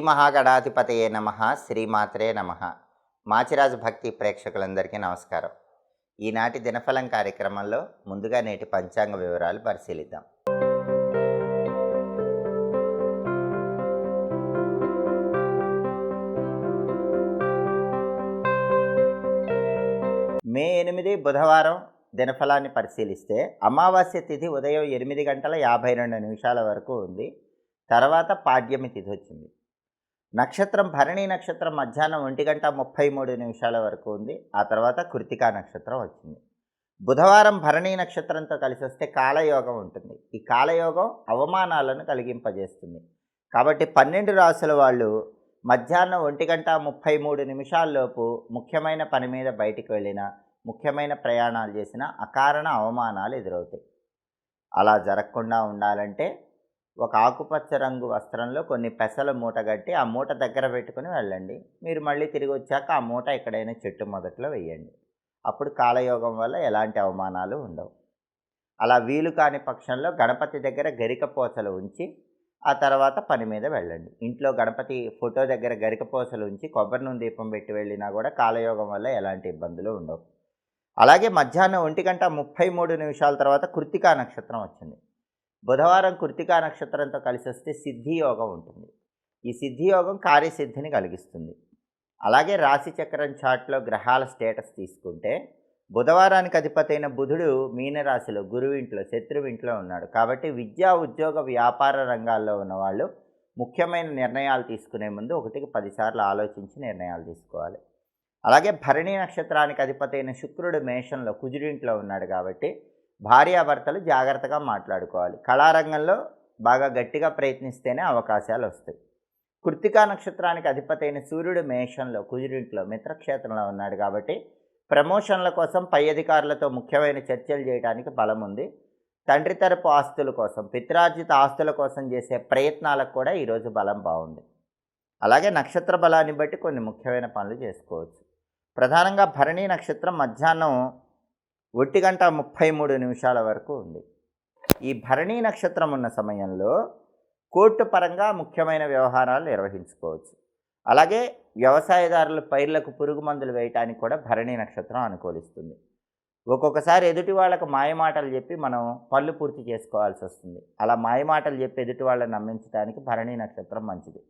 మహాగణాధిపతయే నమ శ్రీమాత్రే నమ. మాచిరాజు భక్తి ప్రేక్షకులందరికీ నమస్కారం. ఈనాటి దినఫలం కార్యక్రమంలో ముందుగా నేటి పంచాంగ వివరాలు పరిశీలిద్దాం. మే ఎనిమిది బుధవారం దినఫలాన్ని పరిశీలిస్తే అమావాస్య తిథి ఉదయం ఎనిమిది గంటల యాభై రెండు నిమిషాల వరకు ఉంది. తర్వాత పాడ్యమి తిథి వచ్చింది. నక్షత్రం భరణి నక్షత్రం మధ్యాహ్నం ఒంటి గంట ముప్పై మూడు నిమిషాల వరకు ఉంది. ఆ తర్వాత కృతికా నక్షత్రం వచ్చింది. బుధవారం భరణి నక్షత్రంతో కలిసి వస్తే కాలయోగం ఉంటుంది. ఈ కాలయోగం అవమానాలను కలిగింపజేస్తుంది. కాబట్టి పన్నెండు రాసుల వాళ్ళు మధ్యాహ్నం ఒంటి గంట ముప్పై మూడు నిమిషాల్లోపు ముఖ్యమైన పని మీద బయటికి వెళ్ళిన ముఖ్యమైన ప్రయాణాలు చేసిన అకారణ అవమానాలు ఎదురవుతాయి. అలా జరగకుండా ఉండాలంటే ఒక ఆకుపచ్చ రంగు వస్త్రంలో కొన్ని పెసలు మూట కట్టి ఆ మూట దగ్గర పెట్టుకుని వెళ్ళండి. మీరు మళ్ళీ తిరిగి వచ్చాక ఆ మూట ఎక్కడైనా చెట్టు మొదట్లో వేయండి. అప్పుడు కాలయోగం వల్ల ఎలాంటి అవమానాలు ఉండవు. అలా వీలు కాని పక్షంలో గణపతి దగ్గర గరికపోసలు ఉంచి ఆ తర్వాత పని మీద వెళ్ళండి. ఇంట్లో గణపతి ఫోటో దగ్గర గరికపోసలు ఉంచి కొబ్బరి నూనె దీపం పెట్టి వెళ్ళినా కూడా కాలయోగం వల్ల ఎలాంటి ఇబ్బందులు ఉండవు. అలాగే మధ్యాహ్నం ఒంటి గంట ముప్పై మూడు నిమిషాల తర్వాత కృతికా నక్షత్రం వచ్చింది. బుధవారం కృతికా నక్షత్రంతో కలిసి వస్తే సిద్ధియోగం ఉంటుంది. ఈ సిద్ధియోగం కార్యసిద్ధిని కలిగిస్తుంది. అలాగే రాశి చక్రం చాట్లో గ్రహాల స్టేటస్ తీసుకుంటే బుధవారానికి అధిపతైన బుధుడు మీనరాశిలో గురువింట్లో శత్రువింట్లో ఉన్నాడు. కాబట్టి విద్యా ఉద్యోగ వ్యాపార రంగాల్లో ఉన్నవాళ్ళు ముఖ్యమైన నిర్ణయాలు తీసుకునే ముందు ఒకటికి పదిసార్లు ఆలోచించి నిర్ణయాలు తీసుకోవాలి. అలాగే భరణి నక్షత్రానికి అధిపతైన శుక్రుడు మేషంలో కుజుడింట్లో ఉన్నాడు కాబట్టి భార్యాభర్తలు జాగ్రత్తగా మాట్లాడుకోవాలి. కళారంగంలో బాగా గట్టిగా ప్రయత్నిస్తేనే అవకాశాలు వస్తాయి. కృతికా నక్షత్రానికి అధిపతైన సూర్యుడు మేషంలో కుజుడింట్లో మిత్రక్షేత్రంలో ఉన్నాడు కాబట్టి ప్రమోషన్ల కోసం పై అధికారులతో ముఖ్యమైన చర్చలు చేయడానికి బలం ఉంది. తండ్రి తరపు ఆస్తుల కోసం పిత్రార్జిత ఆస్తుల కోసం చేసే ప్రయత్నాలకు కూడా ఈరోజు బలం బాగుంది. అలాగే నక్షత్ర బలాన్ని బట్టి కొన్ని ముఖ్యమైన పనులు చేసుకోవచ్చు. ప్రధానంగా భరణి నక్షత్రం మధ్యాహ్నం ఒంటి గంట ముప్పై మూడు నిమిషాల వరకు ఉంది. ఈ భరణి నక్షత్రం ఉన్న సమయంలో కోర్టు పరంగా ముఖ్యమైన వ్యవహారాలు నిర్వహించుకోవచ్చు. అలాగే వ్యవసాయదారులు పైర్లకు పురుగు మందులు వేయటానికి కూడా భరణి నక్షత్రం అనుకూలిస్తుంది. ఒక్కొక్కసారి ఎదుటి వాళ్ళకు మాయమాటలు చెప్పి మనం పళ్ళు పూర్తి చేసుకోవాల్సి వస్తుంది. అలా మాయమాటలు చెప్పి ఎదుటి వాళ్ళని నమ్మించడానికి భరణి నక్షత్రం మంచిది.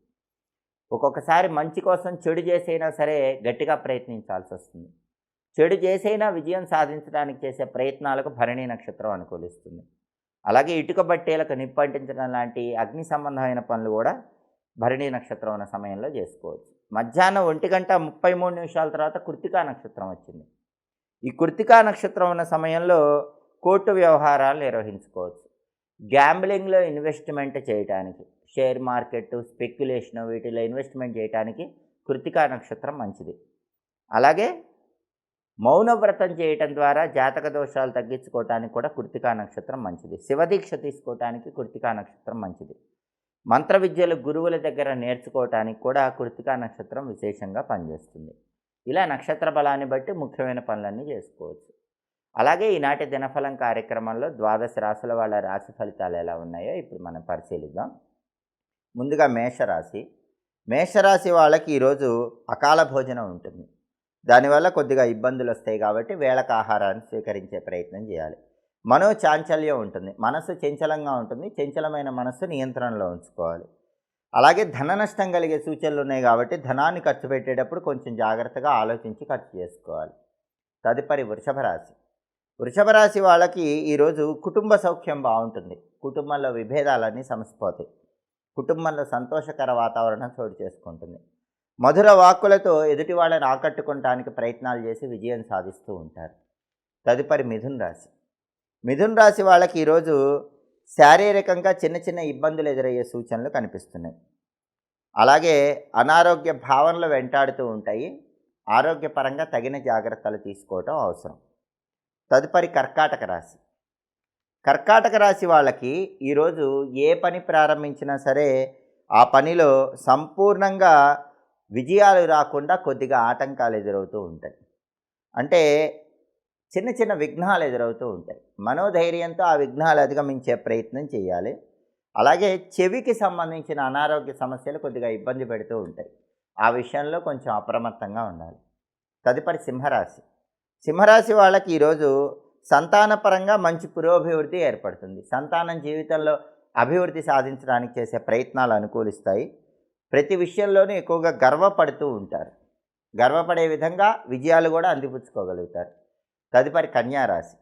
ఒక్కొక్కసారి మంచి కోసం చెడు చేసైనా సరే గట్టిగా ప్రయత్నించాల్సి వస్తుంది. చెడు చేసైనా విజయం సాధించడానికి చేసే ప్రయత్నాలకు భరణి నక్షత్రం అనుకూలిస్తుంది. అలాగే ఇటుక బట్టేలకు నిప్పంటించడం లాంటి అగ్ని సంబంధమైన పనులు కూడా భరణి నక్షత్రం ఉన్న సమయంలో చేసుకోవచ్చు. మధ్యాహ్నం ఒంటి గంట ముప్పై మూడు నిమిషాల తర్వాత కృతికా నక్షత్రం వచ్చింది. ఈ కృతికా నక్షత్రం ఉన్న సమయంలో కోర్టు వ్యవహారాలు నిర్వహించుకోవచ్చు. గ్యాంబ్లింగ్లో ఇన్వెస్ట్మెంట్ చేయడానికి షేర్ మార్కెట్ స్పెక్యులేషన్ వీటిలో ఇన్వెస్ట్మెంట్ చేయడానికి కృతికా నక్షత్రం మంచిది. అలాగే మౌనవ్రతం చేయటం ద్వారా జాతక దోషాలు తగ్గించుకోవటానికి కూడా కృతికా నక్షత్రం మంచిది. శివదీక్ష తీసుకోవటానికి కృతికా నక్షత్రం మంచిది. మంత్ర విద్యలు గురువుల దగ్గర నేర్చుకోవటానికి కూడా కృతికా నక్షత్రం విశేషంగా పనిచేస్తుంది. ఇలా నక్షత్ర బలాన్ని బట్టి ముఖ్యమైన పనులన్నీ చేసుకోవచ్చు. అలాగే ఈనాటి దినఫలం కార్యక్రమంలో ద్వాదశ రాశుల వాళ్ళ రాశి ఫలితాలు ఎలా ఉన్నాయో ఇప్పుడు మనం పరిశీలిద్దాం. ముందుగా మేషరాశి. మేషరాశి వాళ్ళకి ఈరోజు అకాల భోజనం ఉంటుంది. దానివల్ల కొద్దిగా ఇబ్బందులు వస్తాయి కాబట్టి వేళకు ఆహారాన్ని స్వీకరించే ప్రయత్నం చేయాలి. మనో చాంచల్యం ఉంటుంది. మనసు చంచలంగా ఉంటుంది. చంచలమైన మనస్సు నియంత్రణలో ఉంచుకోవాలి. అలాగే ధన నష్టం కలిగే సూచనలు ఉన్నాయి కాబట్టి ధనాన్ని ఖర్చు పెట్టేటప్పుడు కొంచెం జాగ్రత్తగా ఆలోచించి ఖర్చు చేసుకోవాలి. తదుపరి వృషభ రాశి. వృషభ రాశి వాళ్ళకి ఈరోజు కుటుంబ సౌఖ్యం బాగుంటుంది. కుటుంబంలో విభేదాలన్నీ సమసిపోతాయి. కుటుంబంలో సంతోషకర వాతావరణం చోటు చేసుకుంటుంది. మధుర వాక్కులతో ఎదుటి వాళ్ళని ఆకట్టుకోవటానికి ప్రయత్నాలు చేసి విజయం సాధిస్తూ ఉంటారు. తదుపరి మిథున్ రాశి. మిథున్ రాశి వాళ్ళకి ఈరోజు శారీరకంగా చిన్న చిన్న ఇబ్బందులు ఎదురయ్యే సూచనలు కనిపిస్తున్నాయి. అలాగే అనారోగ్య భావనలు వెంటాడుతూ ఉంటాయి. ఆరోగ్యపరంగా తగిన జాగ్రత్తలు తీసుకోవటం అవసరం. తదుపరి కర్కాటక రాశి. కర్కాటక రాశి వాళ్ళకి ఈరోజు ఏ పని ప్రారంభించినా సరే ఆ పనిలో సంపూర్ణంగా విజయాలు రాకుండా కొద్దిగా ఆటంకాలు ఎదురవుతూ ఉంటాయి. అంటే చిన్న చిన్న విఘ్నాలు ఎదురవుతూ ఉంటాయి. మనోధైర్యంతో ఆ విఘ్నాలు అధిగమించే ప్రయత్నం చేయాలి. అలాగే చెవికి సంబంధించిన అనారోగ్య సమస్యలు కొద్దిగా ఇబ్బంది పెడుతూ ఉంటాయి. ఆ విషయంలో కొంచెం అప్రమత్తంగా ఉండాలి. తదుపరి సింహరాశి. సింహరాశి వాళ్ళకి ఈరోజు సంతానపరంగా మంచి పురోభివృద్ధి ఏర్పడుతుంది. సంతానం జీవితంలో అభివృద్ధి సాధించడానికి చేసే ప్రయత్నాలు అనుకూలిస్తాయి. ప్రతి విషయంలోనూ ఎక్కువగా గర్వపడుతూ ఉంటారు. గర్వపడే విధంగా విజయాలు కూడా అందిపుచ్చుకోగలుగుతారు. తదుపరి కన్యారాశి.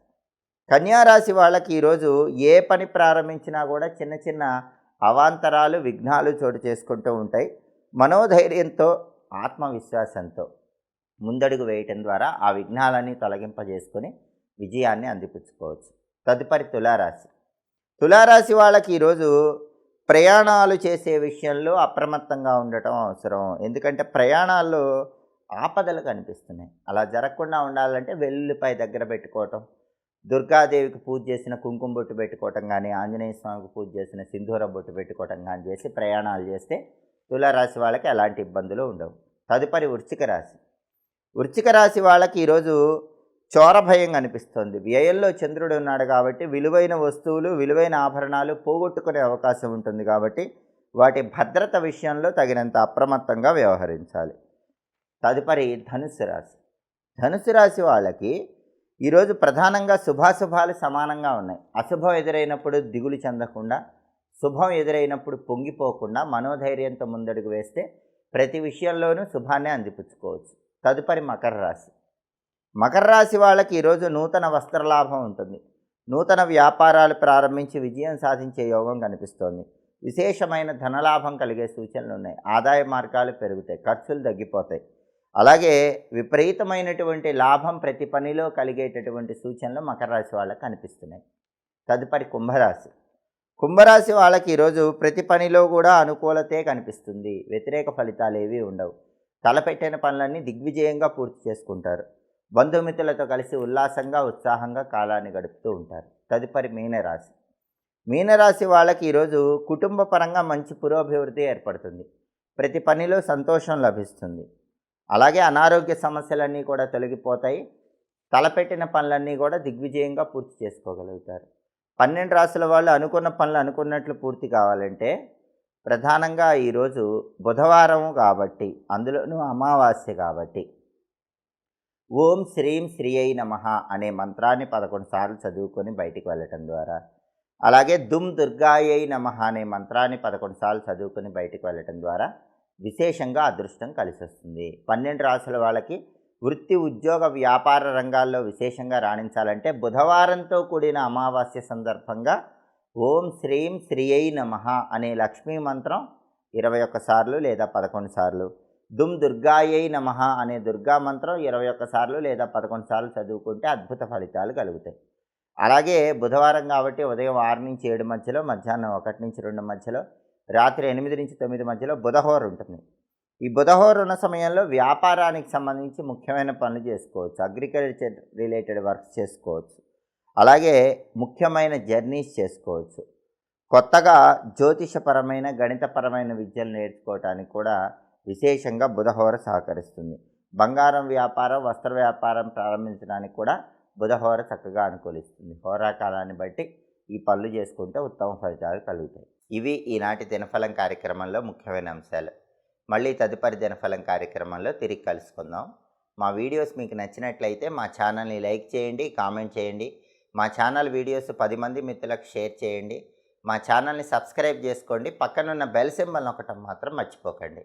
కన్యారాశి వాళ్ళకి ఈరోజు ఏ పని ప్రారంభించినా కూడా చిన్న చిన్న అవాంతరాలు విఘ్నాలు చోటు చేసుకుంటూ ఉంటాయి. మనోధైర్యంతో ఆత్మవిశ్వాసంతో ముందడుగు వేయటం ద్వారా ఆ విఘ్నాలన్నీ తొలగింపజేసుకొని విజయాన్ని అందిపుచ్చుకోవచ్చు. తదుపరి తులారాశి. తులారాశి వాళ్ళకి ఈరోజు ప్రయాణాలు చేసే విషయంలో అప్రమత్తంగా ఉండటం అవసరం. ఎందుకంటే ప్రయాణాల్లో ఆపదలు కనిపిస్తున్నాయి. అలా జరగకుండా ఉండాలంటే వెల్లుల్లిపై దగ్గర పెట్టుకోవటం దుర్గాదేవికి పూజ చేసిన కుంకుమ బొట్టు పెట్టుకోవటం కానీ ఆంజనేయ స్వామికి పూజ చేసిన సింధూర బొట్టు పెట్టుకోవటం కానీ చేసి ప్రయాణాలు చేస్తే తులారాశి వాళ్ళకి ఎలాంటి ఇబ్బందులు ఉండవు. తదుపరి వృచ్చిక రాశి. వృచ్చిక రాశి వాళ్ళకి ఈరోజు చోర భయం వ్యయంలో చంద్రుడు ఉన్నాడు కాబట్టి విలువైన వస్తువులు విలువైన ఆభరణాలు పోగొట్టుకునే అవకాశం ఉంటుంది కాబట్టి వాటి భద్రత విషయంలో తగినంత అప్రమత్తంగా వ్యవహరించాలి. తదుపరి ధనుసు రాశి. ధనుసు రాశి వాళ్ళకి ఈరోజు ప్రధానంగా శుభాశుభాలు సమానంగా ఉన్నాయి. అశుభం ఎదురైనప్పుడు దిగులు చెందకుండా శుభం ఎదురైనప్పుడు పొంగిపోకుండా మనోధైర్యంతో ముందడుగు వేస్తే ప్రతి విషయంలోనూ శుభాన్ని అందిపుచ్చుకోవచ్చు. తదుపరి మకర రాశి. మకర రాశి వాళ్ళకి ఈరోజు నూతన వస్త్రలాభం ఉంటుంది. నూతన వ్యాపారాలు ప్రారంభించి విజయం సాధించే యోగం కనిపిస్తోంది. విశేషమైన ధనలాభం కలిగే సూచనలు ఉన్నాయి. ఆదాయ మార్గాలు పెరుగుతాయి. ఖర్చులు తగ్గిపోతాయి. అలాగే విపరీతమైనటువంటి లాభం ప్రతి పనిలో కలిగేటటువంటి సూచనలు మకర రాశి వాళ్ళకి కనిపిస్తున్నాయి. తదుపరి కుంభరాశి. కుంభరాశి వాళ్ళకి ఈరోజు ప్రతి పనిలో కూడా అనుకూలతే కనిపిస్తుంది. వ్యతిరేక ఫలితాలు ఏవి ఉండవు. తలపెట్టిన పనులన్నీ దిగ్విజయంగా పూర్తి చేసుకుంటారు. బంధుమిత్రులతో కలిసి ఉల్లాసంగా ఉత్సాహంగా కాలాన్ని గడుపుతూ ఉంటారు. తదుపరి మీనరాశి. మీనరాశి వాళ్ళకి ఈరోజు కుటుంబ పరంగా మంచి పురోభివృద్ధి ఏర్పడుతుంది. ప్రతి పనిలో సంతోషం లభిస్తుంది. అలాగే అనారోగ్య సమస్యలన్నీ కూడా తొలగిపోతాయి. తలపెట్టిన పనులన్నీ కూడా దిగ్విజయంగా పూర్తి చేసుకోగలుగుతారు. పన్నెండు రాసుల వాళ్ళు అనుకున్న పనులు అనుకున్నట్లు పూర్తి కావాలంటే ప్రధానంగా ఈరోజు బుధవారం కాబట్టి అందులోనూ అమావాస్య కాబట్టి ఓం శ్రీం శ్రీ అయి నమ అనే మంత్రాన్ని పదకొండు సార్లు చదువుకొని బయటికి వెళ్ళటం ద్వారా అలాగే దుమ్ దుర్గాయై నమ అనే మంత్రాన్ని పదకొండు సార్లు చదువుకొని బయటికి వెళ్ళటం ద్వారా విశేషంగా అదృష్టం కలిసి వస్తుంది పన్నెండు రాసుల వాళ్ళకి వృత్తి ఉద్యోగ వ్యాపార రంగాల్లో విశేషంగా రాణించాలంటే బుధవారంతో కూడిన అమావాస్య సందర్భంగా ఓం శ్రీం శ్రీయై నమ అనే లక్ష్మీ మంత్రం ఇరవై ఒక్కసార్లు లేదా పదకొండు సార్లు దుమ్ దుర్గాయై నమ అనే దుర్గా మంత్రం ఇరవై ఒక్కసార్లు లేదా పదకొండు సార్లు చదువుకుంటే అద్భుత ఫలితాలు కలుగుతాయి. అలాగే బుధవారం కాబట్టి ఉదయం ఆరు నుంచి ఏడు మధ్యలో మధ్యాహ్నం ఒకటి నుంచి రెండు మధ్యలో రాత్రి ఎనిమిది నుంచి తొమ్మిది మధ్యలో బుధహోర ఉంటుంది. ఈ బుధహోర ఉన్న సమయంలో వ్యాపారానికి సంబంధించి ముఖ్యమైన పనులు చేసుకోవచ్చు. అగ్రికల్చర్ రిలేటెడ్ వర్క్స్ చేసుకోవచ్చు. అలాగే ముఖ్యమైన జర్నీస్ చేసుకోవచ్చు. కొత్తగా జ్యోతిషపరమైన గణితపరమైన విద్యలు నేర్చుకోవటానికి కూడా విశేషంగా బుధహోర సహకరిస్తుంది. బంగారం వ్యాపారం వస్త్ర వ్యాపారం ప్రారంభించడానికి కూడా బుధహోర చక్కగా అనుకూలిస్తుంది. హోరాకాలాన్ని బట్టి ఈ పనులు చేసుకుంటే ఉత్తమ ఫలితాలు కలుగుతాయి. ఇవి ఈనాటి దినఫలం కార్యక్రమంలో ముఖ్యమైన అంశాలు. మళ్ళీ తదుపరి దినఫలం కార్యక్రమంలో తిరిగి కలుసుకుందాం. మా వీడియోస్ మీకు నచ్చినట్లయితే మా ఛానల్ని లైక్ చేయండి కామెంట్ చేయండి. మా ఛానల్ వీడియోస్ పది మంది మిత్రులకు షేర్ చేయండి. మా ఛానల్ని సబ్స్క్రైబ్ చేసుకోండి. పక్కనున్న బెల్ సింబల్ ఒకటం మాత్రం మర్చిపోకండి.